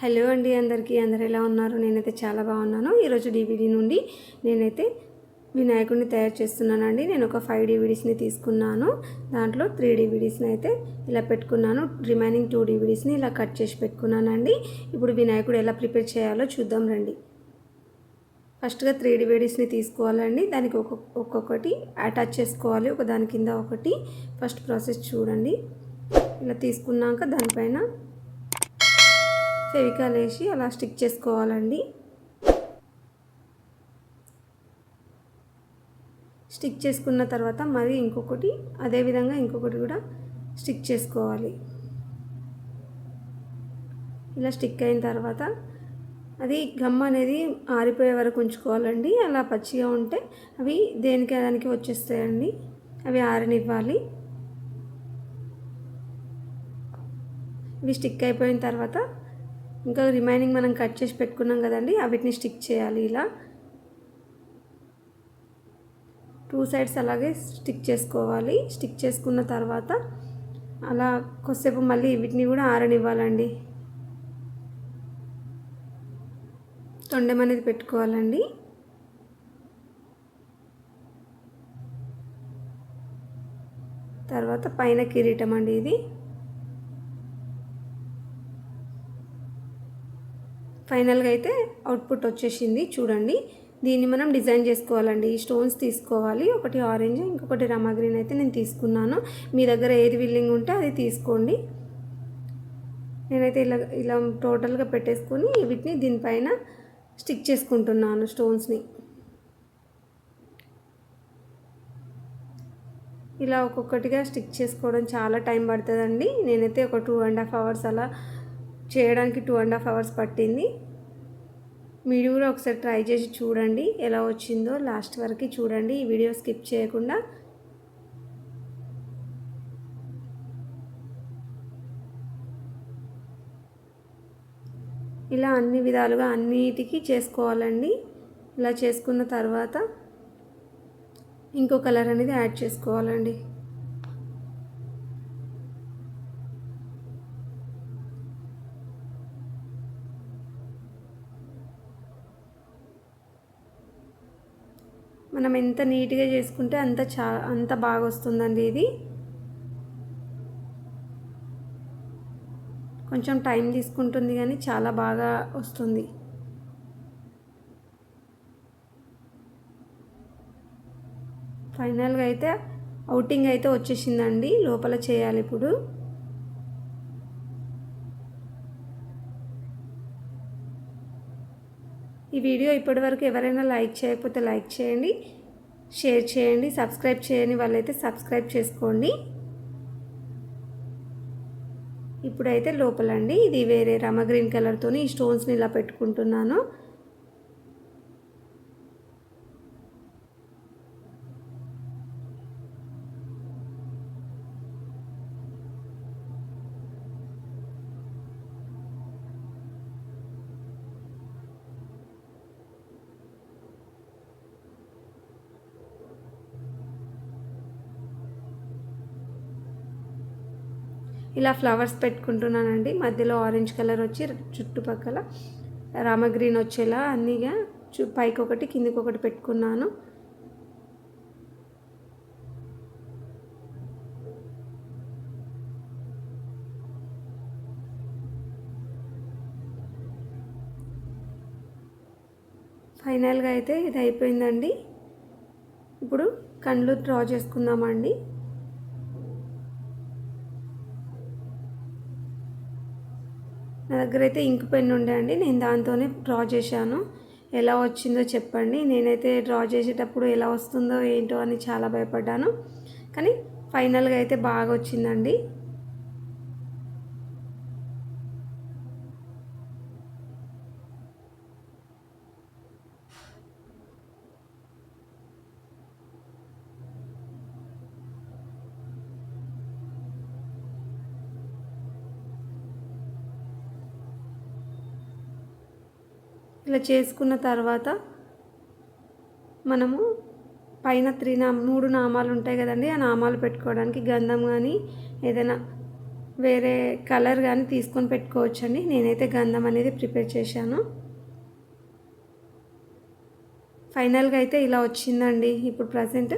Hello అండి అందరికీ అందరు ఎలా ఉన్నారు? నేనైతే చాలా బాగున్నాను. ఈరోజు డివిడి నుండి నేనైతే వినాయకుడిని తయారు చేస్తున్నానండి. నేను ఒక ఫైవ్ డివిడీస్ని తీసుకున్నాను. దాంట్లో త్రీ డివిడీస్ని అయితే ఇలా పెట్టుకున్నాను. రిమైనింగ్ టూ డివిడీస్ని ఇలా కట్ చేసి పెట్టుకున్నానండి. ఇప్పుడు వినాయకుడు ఎలా ప్రిపేర్ చేయాలో చూద్దాం రండి. ఫస్ట్గా త్రీ డివిడీస్ని తీసుకోవాలండి. దానికి ఒక్కొక్క ఒక్కొక్కటి అటాచ్ చేసుకోవాలి. ఒక దాని కింద ఒకటి. ఫస్ట్ ప్రాసెస్ చూడండి. ఇలా తీసుకున్నాక దానిపైన ఫెవికాల్ వేసి అలా స్టిక్ చేసుకోవాలండి. స్టిక్ చేసుకున్న తర్వాత మరి ఇంకొకటి అదేవిధంగా ఇంకొకటి కూడా స్టిక్ చేసుకోవాలి. ఇలా స్టిక్ అయిన తర్వాత అది గమ్ అనేది ఆరిపోయే వరకు ఉంచుకోవాలండి. అలా పచ్చిగా ఉంటే అవి దేనికి దానికి వచ్చేస్తాయండి. అవి ఆరనివ్వాలి. ఇవి స్టిక్ అయిపోయిన తర్వాత ఇంకా రిమైనింగ్ మనం కట్ చేసి పెట్టుకున్నాం కదండి వీటిని స్టిక్ చేయాలి ఇలా. టూ సైడ్స్ అలాగే స్టిక్ చేసుకోవాలి. స్టిక్ చేసుకున్న తర్వాత అలా కొద్దిసేపు మళ్ళీ వీటిని కూడా ఆరనివ్వాలండి. తొండెం అనేది పెట్టుకోవాలండి. తర్వాత పైన కిరీటం అండి ఇది. ఫైనల్గా అయితే అవుట్పుట్ వచ్చేసింది. చూడండి దీన్ని మనం డిజైన్ చేసుకోవాలండి. ఈ స్టోన్స్ తీసుకోవాలి. ఒకటి ఆరెంజ్ ఇంకొకటి రమా గ్రీన్ అయితే నేను తీసుకున్నాను. మీ దగ్గర ఏది విల్లింగ్ ఉంటే అది తీసుకోండి. నేనైతే ఇలా ఇలా టోటల్గా పెట్టేసుకొని వీటిని దీనిపైన స్టిక్ చేసుకుంటున్నాను స్టోన్స్ని. ఇలా ఒక్కొక్కటిగా స్టిక్ చేసుకోవడం చాలా టైం పడుతుందండి. నేనైతే ఒక టూ అండ్ హాఫ్ అవర్స్ అలా చేయడానికి టూ అండ్ హాఫ్ అవర్స్ పట్టింది. మీరు కూడా ఒకసారి ట్రై చేసి చూడండి ఎలా వచ్చిందో లాస్ట్ వరకు చూడండి. ఈ వీడియో స్కిప్ చేయకుండా ఇలా అన్ని విధాలుగా అన్నిటికీ చేసుకోవాలండి. ఇలా చేసుకున్న తర్వాత ఇంకో కలర్ అనేది యాడ్ చేసుకోవాలండి. మనం ఎంత నీట్గా చేసుకుంటే అంత చా అంత బాగా వస్తుందండి ఇది. కొంచెం టైం తీసుకుంటుంది కానీ చాలా బాగా వస్తుంది. ఫైనల్గా అయితే అవుటింగ్ అయితే వచ్చేసిందండి. లోపల చేయాలి ఇప్పుడు. ఈ వీడియో ఇప్పటివరకు ఎవరైనా లైక్ చేయకపోతే లైక్ చేయండి షేర్ చేయండి సబ్స్క్రైబ్ చేయని వాళ్ళైతే సబ్స్క్రైబ్ చేసుకోండి. ఇప్పుడైతే లోపలండి. ఇది వేరే రమ గ్రీన్ కలర్తో ఈ స్టోన్స్ని ఇలా పెట్టుకుంటున్నాను. ఇలా ఫ్లవర్స్ పెట్టుకుంటున్నానండి. మధ్యలో ఆరెంజ్ కలర్ వచ్చి చుట్టుపక్కల రామగ్రీన్ వచ్చేలా అన్నీగా చు పైకి ఒకటి కిందికి ఒకటి పెట్టుకున్నాను. ఫైనల్గా అయితే ఇది అయిపోయిందండి. ఇప్పుడు కళ్ళు డ్రా చేసుకుందామండి. నా దగ్గర అయితే ఇంక్ పెన్ ఉండే అండి. నేను దాంతోనే డ్రా చేశాను. ఎలా వచ్చిందో చెప్పండి. నేనైతే డ్రా చేసేటప్పుడు ఎలా వస్తుందో ఏంటో అని చాలా భయపడ్డాను. కానీ ఫైనల్గా అయితే బాగా వచ్చిందండి. ఇలా చేసుకున్న తర్వాత మనము పైన త్రీ నా మూడు నామాలు ఉంటాయి కదండి ఆ నామాలు పెట్టుకోవడానికి గంధం కానీ ఏదైనా వేరే కలర్ కానీ తీసుకొని పెట్టుకోవచ్చండి. నేనైతే గంధం అనేది ప్రిపేర్ చేశాను. ఫైనల్గా అయితే ఇలా వచ్చిందండి. ఇప్పుడు ప్రజెంట్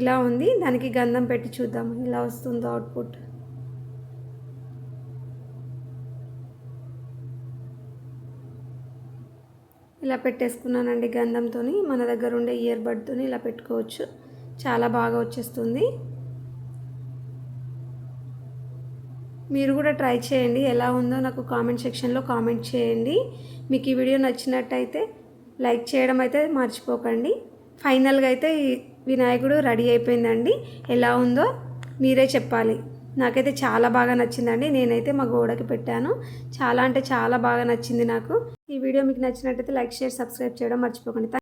ఇలా ఉంది. దానికి గంధం పెట్టి చూద్దాం ఇలా వస్తుందో అవుట్పుట్. ఇలా పెట్టేసుకున్నానండి గంధంతో మన దగ్గర ఉండే ఇయర్ బడ్తో ఇలా పెట్టుకోవచ్చు. చాలా బాగా వచ్చేస్తుంది. మీరు కూడా ట్రై చేయండి ఎలా ఉందో నాకు కామెంట్ సెక్షన్లో కామెంట్ చేయండి. మీకు ఈ వీడియో నచ్చినట్టయితే లైక్ చేయడం అయితే మర్చిపోకండి. ఫైనల్గా అయితే ఈ వినాయకుడు రెడీ అయిపోయిందండి. ఎలా ఉందో మీరే చెప్పాలి. నాకైతే చాలా బాగా నచ్చిందండి. నేనైతే మా గోడకి పెట్టాను. చాలా అంటే చాలా బాగా నచ్చింది నాకు. ఈ వీడియో మీకు నచ్చినట్టయితే లైక్ షేర్ సబ్స్క్రైబ్ చేయడం మర్చిపోకండి.